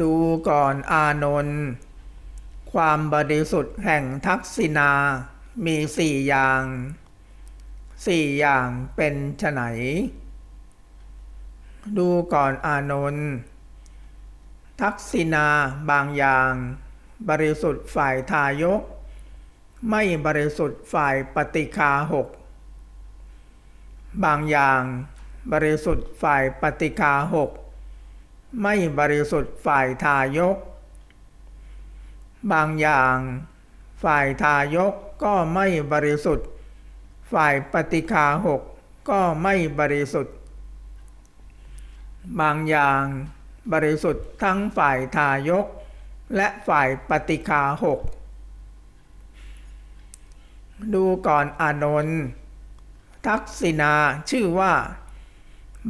ดูก่อนอานนท์ความบริสุทธิ์แห่งทักษิณามีสี่อย่างสี่อย่างเป็นไฉนดูก่อนอานนท์ทักษิณาบางอย่าง บริสุทธิ์ฝ่ายทายก ไม่บริสุทธิ์ฝ่ายปฏิคาหก บางอย่าง บริสุทธิ์ฝ่ายปฏิคาหก ไม่บริสุทธิ์ฝ่ายทายก บางอย่างฝ่ายทายกก็ไม่บริสุทธิ์ ฝ่ายปฏิคาหกก็ไม่บริสุทธิ์ บางอย่างบริสุทธิ์ทั้งฝ่ายทายก และฝ่ายปฏิคาหกดูก่อนอานนท์ทักษิณาชื่อว่า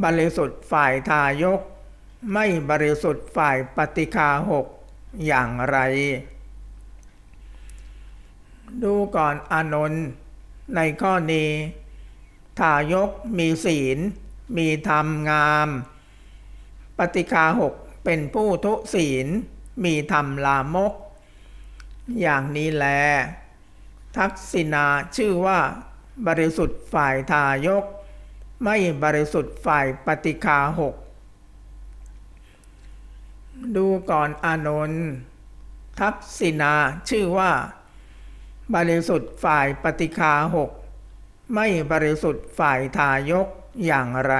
บริสุทธิ์ฝ่ายทายก ไม่บริสุทธิ์ฝ่ายปฏิคาหกอย่างไร ดูก่อนอานนท์ในข้อนี้ ทายกมีศีล มีธรรมงาม ปฏิคาหกเป็นผู้ทุศีล มีธรรมลามก อย่างนี้แล ทักษิณาชื่อว่า บริสุทธิ์ฝ่ายทายก ไม่บริสุทธิ์ฝ่ายปฏิคาหก ดูก่อนอานนท์ทักษิณาชื่อว่า บริสุทธิ์ฝ่ายปฏิคาหก ไม่บริสุทธิ์ฝ่ายทายกอย่างไร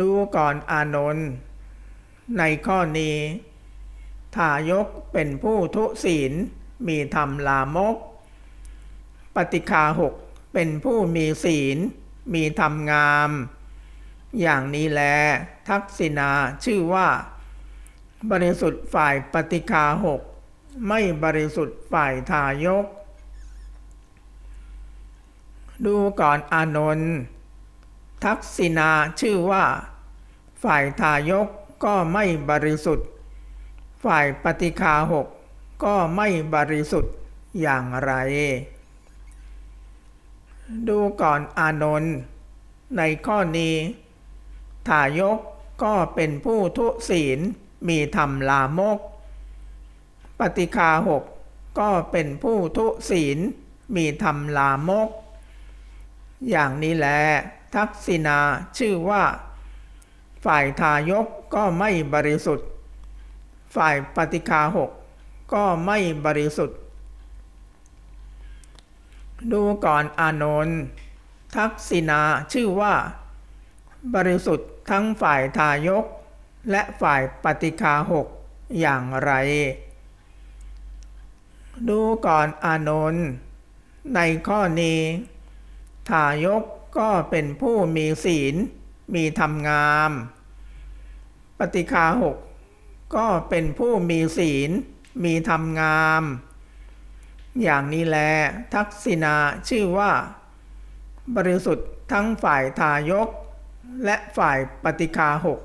ดูก่อนอานนท์ในข้อนี้ ทายกเป็นผู้ทุศีลมีธรรมลามก ปฏิคาหกเป็นผู้มีศีล มีธรรมงาม อย่างนี้แล ทักษิณาชื่อว่า บริสุทธิ์ฝ่ายปฏิคาหกไม่บริสุทธิ์ฝ่ายทายก ดูก่อนอานนท์ทักษิณาชื่อว่า ฝ่ายทายกก็ไม่บริสุทธิ์ ฝ่ายปฏิคาหกก็ไม่บริสุทธิ์อย่างไร ดูก่อนอานนท์ในข้อนี้ ทายกก็เป็นผู้ทุศีลมีธรรมลามก ปฏิคาหกก็เป็นผู้ทุศีลมีธรรมลามก อย่างนี้แล ทักษิณาชื่อว่า ฝ่ายทายกก็ไม่บริสุทธิ์ ฝ่ายปฏิคาหกก็ไม่บริสุทธิ์ ดูก่อนอานนท์ทักษิณาชื่อว่า บริสุทธิ์ ทั้งฝ่ายทายก และฝ่ายปฏิคาหกอย่างไร ดูก่อนอานนท์ในข้อนี้ ทายกก็เป็นผู้มีศีล มีธรรมงาม ปฏิคาหกก็เป็นผู้มีศีล มีธรรมงาม อย่างนี้แล ทักษิณาชื่อว่า บริสุทธิ์ทั้งฝ่ายทายก และฝ่ายปฏิคาหก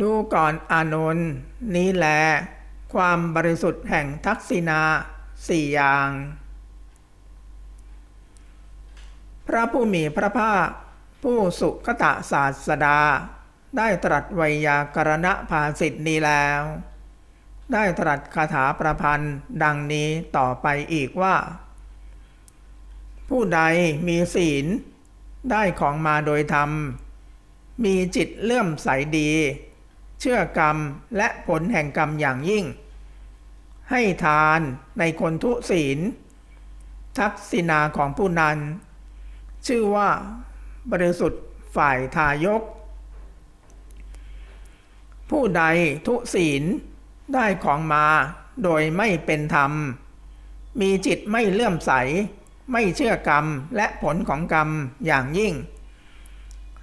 ดูก่อนอานนท์นี้แล ความบริสุทธิ์แห่งทักษิณาสี่อย่าง พระผู้มีพระภาค ผู้สุขตะศาสดา ได้ตรัสไวยากรณภาสิทธินี้แล้ว ได้ตรัสคาถาประพันธ์ดังนี้ต่อไปอีกว่า ผู้ใดมีศีล ได้ของมาโดยธรรม มีจิตเลื่อมใสดี เชื่อกรรมและผลแห่งกรรมอย่างยิ่ง ให้ทานในคนทุศีล ทักษิณาของผู้นั้น ชื่อว่าบริสุทธิ์ฝ่ายทายก ผู้ใดทุศีลได้ของมาโดยไม่เป็นธรรม มีจิตไม่เลื่อมใส ไม่เชื่อกรรมและผลของกรรมอย่างยิ่ง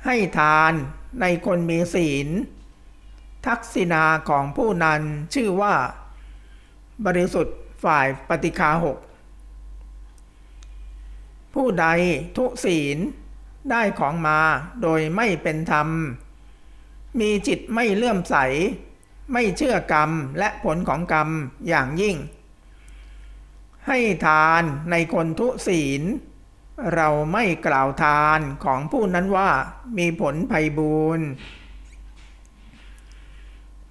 ให้ทานในคนมีศีล ทักษิณาของผู้นั้นชื่อว่า บริสุทธิ์ฝ่ายปฏิคาหก ผู้ใดทุศีลได้ของมาโดยไม่เป็นธรรม มีจิตไม่เลื่อมใส ไม่เชื่อกรรมและผลของกรรมอย่างยิ่ง ให้ทานในคนทุศีล เราไม่กล่าวทานของผู้นั้นว่ามีผลภัยบูรณ์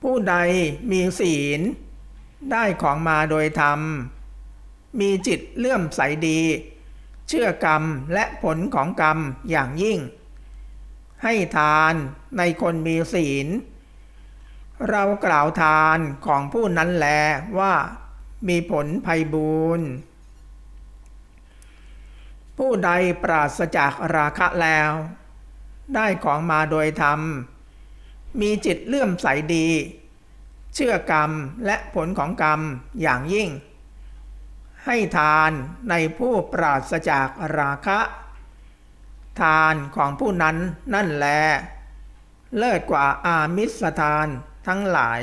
ผู้ใดมีศีล ได้ของมาโดยธรรม มีจิตเลื่อมใสดี เชื่อกรรมและผลของกรรมอย่างยิ่ง ให้ทานในคนมีศีล เรากล่าวทานของผู้นั้นแลว่า มีผลภัยบูรณ์ผู้ใดปราศจากราคะแล้ว ได้ของมาโดยธรรม มีจิตเลื่อมใสดี เชื่อกรรมและผลของกรรมอย่างยิ่ง ให้ทานในผู้ปราศจากราคะ ทานของผู้นั้นนั่นแล เลิศกว่าอามิสทานทั้งหลาย